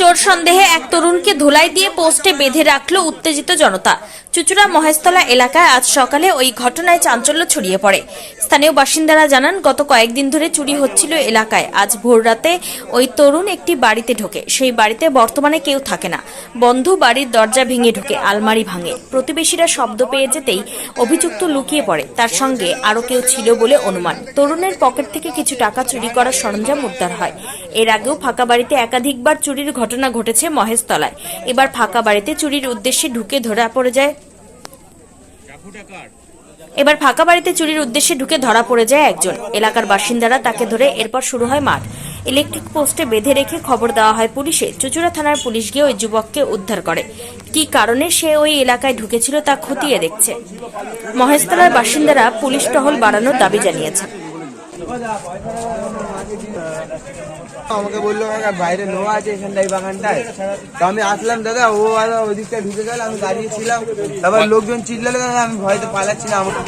চোর সন্দেহে এক তরুণকে ধুলাই দিয়ে পোস্টে বেঁধে রাখল উত্তেজিত জনতা। চুচুড়া মহেশতলা এলাকায় আজ সকালে ওই ঘটনায় চাঞ্চল্য ছড়িয়ে পড়ে। স্থানীয় বাসিন্দারা জানান, গত কয়েকদিন ধরে চুরি হচ্ছিল এলাকায়। আজ ভোর রাতে ওই তরুণ একটি বাড়িতে ঢোকে। সেই বাড়িতে বর্তমানে কেউ থাকে না। বন্ধু বাড়ির দরজা ভেঙে ঢোকে, আলমারি ভাঙে। প্রতিবেশীরা শব্দ পেয়ে যেতেই অভিযুক্ত লুকিয়ে পড়ে। তার সঙ্গে আরও কেউ ছিল বলে অনুমান। তরুণের পকেট থেকে কিছু টাকা চুরি করার সরঞ্জাম উদ্ধার হয়। এর আগেও ফাঁকা বাড়িতে একাধিকবার চুরির ঘটনা ঘটেছে মহেশতলায়। এবার ফাঁকা বাড়িতে চুরির উদ্দেশ্যে ঢুকে ধরা পড়ে যায়। এবার ফাঁকা বাড়িতে চুরির উদ্দেশ্যে ঢুকে ধরা পড়ে যায় একজন। এলাকার বাসিন্দারা তাকে ধরে এরপর শুরু হয় মাঠ। ইলেকট্রিক পোস্টে বেঁধে রেখে খবর দেওয়া হয় পুলিশে। চুচুড়া থানার পুলিশ গিয়ে ওই যুবককে উদ্ধার করে। কি কারণে সে ওই এলাকায় ঢুকেছিল তা খতিয়ে দেখছে। মহেশতলার বাসিন্দারা পুলিশ টহল বাড়ানোর দাবি জানিয়েছেন আমাকে বলল বাইরে নোয়া আছে এখানটাই বাগানটায়। তো আমি আসলাম, দাদা, ও আর ওদিকটা দিকটা ঢুকে গেল, আমি দাঁড়িয়ে ছিলাম। তারপর লোকজন চিল্লালো, দাদা, আমি ভয়তে পালাচ্ছি না, আমাকে